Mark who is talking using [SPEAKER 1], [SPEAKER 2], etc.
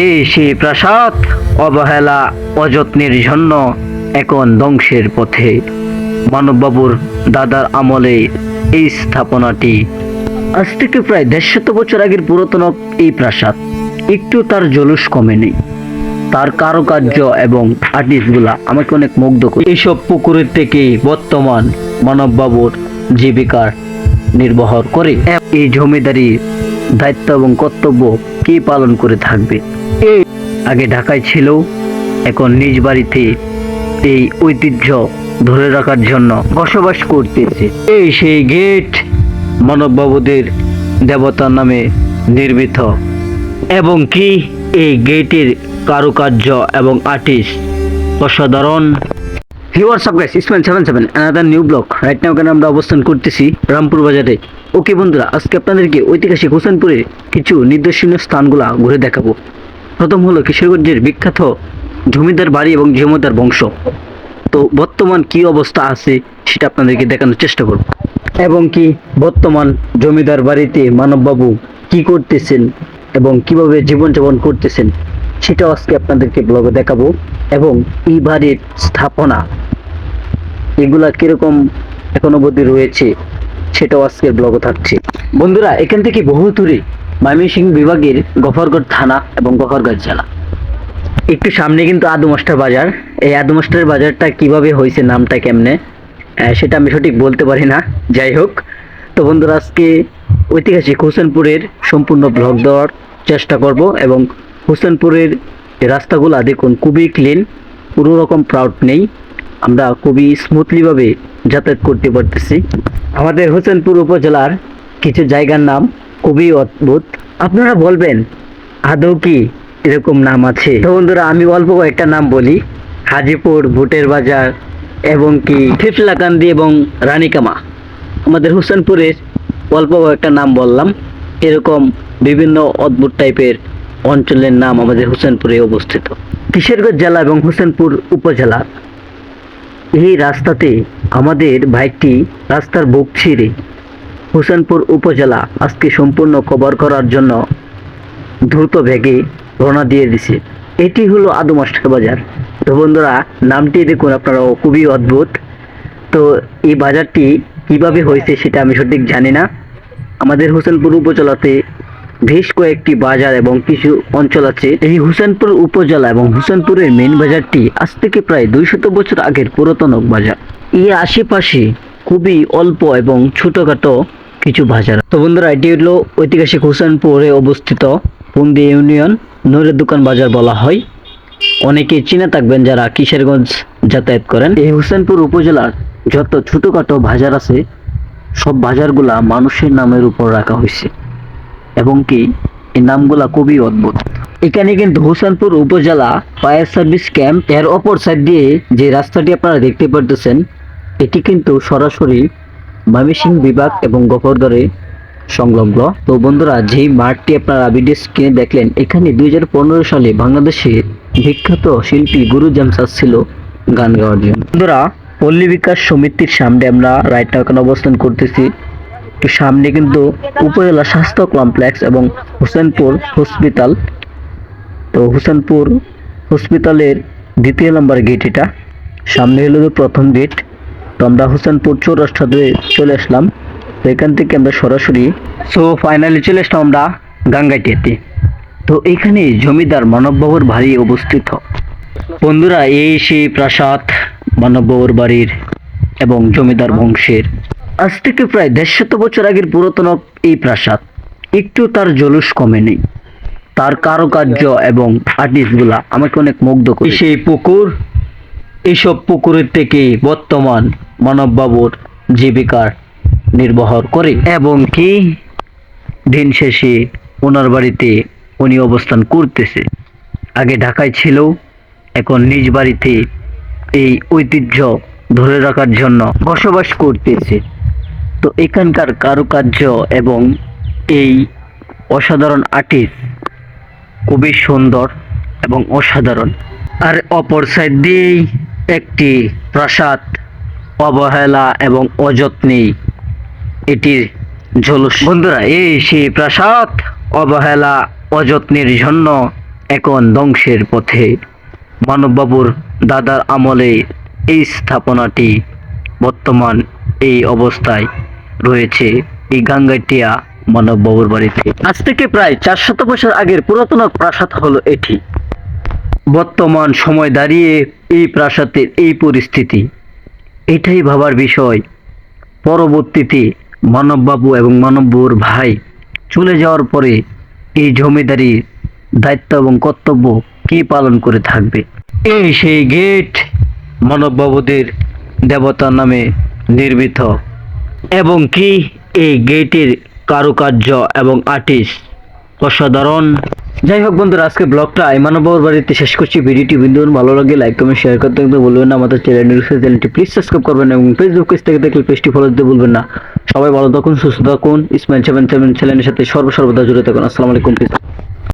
[SPEAKER 1] এই সেই প্রাসাদ অবহেলা অযত্নের জন্য এখন ধ্বংসের পথে। মানববাবুর দাদার আমলে এই স্থাপনাটি আজ থেকে প্রায় দেড়শত বছর আগের পুরাতন এই প্রাসাদ। একটু তার জলুস কমেনি তার কারুকার্য এবং আর্টিস্টগুলা আমাকে অনেক মুগ্ধ করে। এইসব পুকুরের থেকে বর্তমান মানববাবুর জীবিকার নির্বাহ করে। এই জমিদারির দায়িত্ব এবং কর্তব্য কে পালন করে থাকবে? আগে ঢাকায় ছিল, এখন নিজ বাড়িতে এই ঐতিহ্য ধরে রাখার জন্য বসবাস করতেছে। এই সেই গেট মানববাবুদের দেবতার নামে নির্মিত। এবং কি এই গেটের কারুকার্য এবং আর্টিস্ট অসাধারণ। Guys seven seven another new block right now কেন আমরা অবস্থান করতেছি রামপুর বাজারে। ওকে বন্ধুরা, আজকে আপনাদেরকে ঐতিহাসিক হোসেনপুরের কিছু নির্দর্শনীয় স্থানগুলা ঘুরে দেখাবো। প্রথম হলো কিশোরগঞ্জের বিখ্যাত জমিদার বাড়ি এবং জমিদার বংশ। তো বর্তমান কি অবস্থা আছে সেটা আপনাদেরকে দেখানোর চেষ্টা করব। এবং কি বর্তমান জমিদার বাড়িতে মানববাবু কি করতেছেন এবং কীভাবে জীবনযাপন করতেছেন সেটাও আজকে আপনাদেরকে ব্লগে দেখাবো। এবং এই বাড়ির স্থাপনা, এগুলা কীরকম এখনও অবধি রয়েছে সেটাও আজকের ব্লগে থাকছে। বন্ধুরা, এখান থেকে বহু দূরে ময়মনসিংহ বিভাগের গফরগড় থানা এবং গফরগড় জেলা। একটু সামনে কিন্তু আদু মাস্টার বাজার। এই আদু মাস্টার বাজারটা কীভাবে হয়েছে, নামটা কেমনে? সেটা আমি সঠিক বলতে পারি না। যাই হোক, তো বন্ধুরা, আজকে ঐতিহাসিক হোসেনপুরের সম্পূর্ণ ব্লগ দেওয়ার চেষ্টা করব এবং হোসেনপুরের রাস্তাগুলো, দেখুন, খুবই ক্লিন কোনো রকম প্রাউড নেই। আমরা খুবই স্মুথলিভাবে যাতায়াত করতে পারতেছি। আমাদের হোসেনপুর উপজেলার কিছু জায়গার নাম খুবই অদ্ভুত। আপনারা বলবেন, আদৌ কি এরকম নাম আছে? তো বন্ধুরা, আমি অল্প কয়েকটা নাম বলি। হাজিপুর, ভুটের বাজার, এবং কি ফিফলাকান্দি এবং রানিকামা। আমাদের হোসেনপুরের অল্প কয়েকটা নাম বললাম। এরকম বিভিন্ন অদ্ভুত টাইপের অঞ্চলের নাম আমাদের হোসেনপুরে অবস্থিত। কিশোরগঞ্জ জেলা এবং হোসেনপুর উপজেলা। এই রাস্তাতে আমাদের বাইকটি রাস্তার বুক ছিঁড়ে হোসেনপুর উপজেলা আজকে সম্পূর্ণ কভার করার জন্য দ্রুত ভেগে রওনা দিয়ে দিছে। এটি হলো আদু বাজার। তো বন্ধুরা, নামটি দেখুন আপনারা খুবই অদ্ভুত। তো এই বাজারটি কীভাবে হয়েছে সেটা আমি সঠিক জানি না। আমাদের হোসেনপুর উপজেলাতে বেশ কয়েকটি বাজার এবং কিছু অঞ্চল আছে। এই হোসেনপুর উপজেলা এবং হোসেনপুরের মেন বাজারটি আজ থেকে প্রায় দুইশত বছর আগের পুরাতন বাজার। এই আশেপাশে খুবই অল্প এবং ছোটখাটো কিছু বাজার তো বন্ধুরা, এটি হলো ঐতিহাসিক হোসেনপুরে অবস্থিত পুন্দি ইউনিয়ন। নৈরের দোকান বাজার বলা হয়। অনেকে চিনে থাকবেন যারা কিশোরগঞ্জ যাতায়াত করেন। এই হোসেনপুর উপজেলার যত ছোটখাটো বাজার আছে, সব বাজারগুলা মানুষের নামের উপর রাখা হয়েছে। এবং কি, এই নামগুলা খুবই অদ্ভুত। এখানে কিন্তু হোসেনপুর উপজেলা ফায়ার সার্ভিস ক্যাম্প, এর অপর সাইড দিয়ে যে রাস্তাটি আপনারা দেখতে পারতেছেন এটি কিন্তু সরাসরি ময়মনসিংহ বিভাগ এবং গফরদরে সংলগ্ন। তো বন্ধুরা, যেই মাঠটি আপনারা ভিডিও স্ক্রিনে দেখলেন, এখানে দুই হাজার পনেরো সালে বাংলাদেশের বিখ্যাত শিল্পী গুরু জামস ছিল গান গাওয়ার জন্য। বন্ধুরা, পল্লী বিকাশ সমিতির সামনে আমরা রাইট এখানে অবস্থান করতেছি। তো সামনে কিন্তু উপজেলা স্বাস্থ্য কমপ্লেক্স এবং হোসেনপুর হসপিটাল তো হোসেনপুর হসপিটালের দ্বিতীয় নম্বর গেট এটা। সামনে হলো প্রথম গেট তো আমরা হোসেনপুর চৌরাস্তাতে চলে আসলাম। তো এখান থেকে আমরা সরাসরি সো ফাইনালি চলে আসলাম আমরা গাঙ্গাইটিয়াতে তো এখানে জমিদার মানববাবুর বাড়ি অবস্থিত। বন্ধুরা, এই সেই প্রাসাদ মানববাবুর বাড়ির এবং জমিদার বংশের। আজ থেকে প্রায় দেড়শত বছর আগের পুরাতন এই প্রাসাদ। একটু তার জলুস কমে নেই। তার কারুকার্য এবং আর্টিস্টগুলা আমাকে অনেক মুগ্ধ করে সেই পুকুর এইসব পুকুরের থেকে বর্তমান মানববাবুর জীবিকার নির্বাহ করে। এবং কি? দিন শেষে ওনার বাড়িতে উনি অবস্থান করতেছে। আগে ঢাকায় ছিল, এখন নিজ বাড়িতে এই ঐতিহ্য ধরে রাখার জন্য বসবাস করতেছে। তো এখানকার কারুকার্য এবং এই অসাধারণ আর্টিস্ট খুবই সুন্দর এবং অসাধারণ। আর অপর সাইড দিয়েই একটি প্রাসাদ, অবহেলা এবং অযত্নে। এটির ঝলস বন্ধুরা, এই সেই প্রাসাদ, অবহেলা, অযত্নের জন্য এখন ধ্বংসের পথে। মানববাবুর দাদার আমলে এই স্থাপনাটি বর্তমান এই অবস্থায় রয়েছে এই গাঙ্গাটিয়া মানববাবুর বাড়িতে। আজ থেকে প্রায় চারশত বছর আগের পুরাতন প্রাসাদ হলো এটি। বর্তমান সময় দাঁড়িয়ে এই প্রাসাদের এই পরিস্থিতি। এটাই ভাবার বিষয়। পরবর্তীতে মানববাবু এবং মানববাবুর ভাই চলে যাওয়ার পরে এই জমিদারির দায়িত্ব এবং কর্তব্য কে পালন করে থাকবে? এই সেই গেট মানববাবুদের দেবতার নামে নির্মিত। এবং কি এই গেটের কারুকার্য এবং আর্টিস্ট অসাধারণ যাই হোক বন্ধুরা, আজকে ব্লগটা ইমানবাবুর বাড়িতে শেষ করছি। ভিডিওটি বিন্দু ভালো লাগে লাইক কমেন্ট শেয়ার করতে কিন্তু বলবেন না। আমাদের চ্যানেল চ্যানেলটি প্লিজ সাবস্ক্রাইব করবেন এবং ফেসবুক পেজ থেকে দেখলে পেজটি ফলো দিতে ভুলবেন না। সবাই ভালো থাকুন, সুস্থ থাকুন। ইসমাইল সেভেন সেভেন চ্যানেলের সাথে সর্বসর্বদা জুড়ে থাকুন। আসসালামু আলাইকুম